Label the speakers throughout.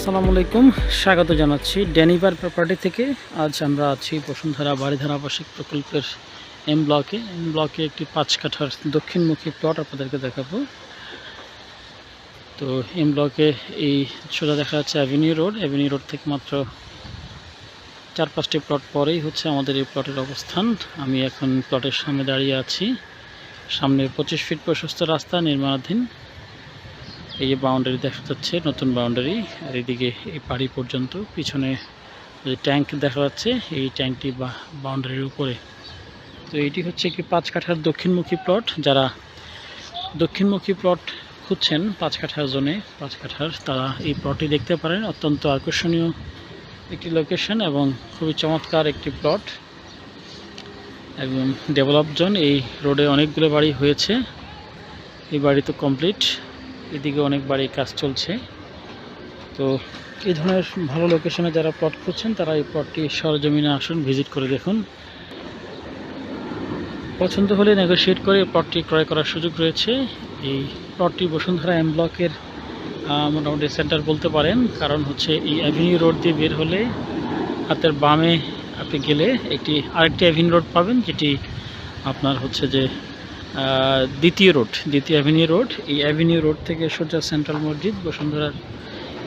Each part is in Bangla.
Speaker 1: আসসালামু আলাইকুম। স্বাগত জানাচ্ছি ড্যানিবার প্রপার্টি থেকে। আজ আমরা আছি বসুন্ধরা বাড়িধারা আবাসিক প্রকল্পের এম ব্লকে এম ব্লকে একটি পাঁচ কাঠার দক্ষিণমুখী প্লট আপনাদেরকে দেখাবো। তো এম ব্লকে এই সোজা দেখা যাচ্ছে অ্যাভিনিউ রোড অ্যাভিনিউ রোড থেকে মাত্র চার পাঁচটি প্লট পরেই হচ্ছে আমাদের এই প্লটের অবস্থান। আমি এখন প্লটের সামনে দাঁড়িয়ে আছি। সামনে পঁচিশ ফিট প্রশস্ত রাস্তা নির্মাণাধীন। এই যে বাউন্ডারি দেখা যাচ্ছে, নতুন বাউন্ডারি আর এদিকে এই পাড়ি পর্যন্ত, পিছনে যে ট্যাঙ্ক দেখা যাচ্ছে, এই ট্যাঙ্কটি বা বাউন্ডারির উপরে। তো এটি হচ্ছে একটি পাঁচ কাঠার দক্ষিণমুখী প্লট যারা দক্ষিণমুখী প্লট খুঁজছেন পাঁচ কাঠার জোনে পাঁচ কাঠার তারা এই প্লটটি দেখতে পারেন। অত্যন্ত আকর্ষণীয় একটি লোকেশন এবং খুবই চমৎকার একটি প্লট এবং ডেভেলপ জোন এই রোডে অনেকগুলো বাড়ি হয়েছে। এই বাড়ি তো কমপ্লিট এদিকে অনেক বাড়ি কাজ চলছে। তো এই ধরনের ভালো লোকেশনে যারা প্লট খুঁজছেন, তারা এই প্লটটি সরজমিনে আসুন ভিজিট করে দেখুন। পছন্দ হলে নেগোশিয়েট করে প্লটটি ক্রয় করার সুযোগ রয়েছে। এই প্লটটি বসুন্ধরা এম ব্লকের মোটামুটি সেন্টার বলতে পারেন। কারণ হচ্ছে এই অ্যাভিনিউ রোড দিয়ে বের হলে হাতের বামে আপনি গেলে একটি আরেকটি অ্যাভিনিউ রোড পাবেন, যেটি আপনার হচ্ছে যে দ্বিতীয় রোড, দ্বিতীয় অ্যাভিনিউ রোড। এই অ্যাভিনিউ রোড থেকে সোজা সেন্ট্রাল মসজিদ, বসুন্ধরার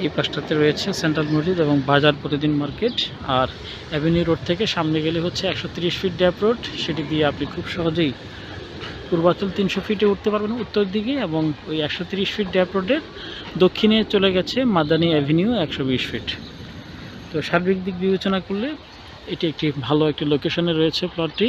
Speaker 1: এই পাশটাতে রয়েছে সেন্ট্রাল মসজিদ এবং বাজার প্রতিদিন মার্কেট। আর অ্যাভিনিউ রোড থেকে সামনে গেলে হচ্ছে একশো ফিট ড্যাপ রোড সেটি দিয়ে আপনি খুব সহজেই পূর্বাচল তিনশো ফিটে উঠতে পারবেন উত্তর দিকে এবং ওই একশো ফিট ড্যাপ রোডের দক্ষিণে চলে গেছে মাদানী অ্যাভিনিউ একশো বিশ ফিট তো সার্বিক দিক বিবেচনা করলে এটি একটি ভালো একটি লোকেশনে রয়েছে প্লটটি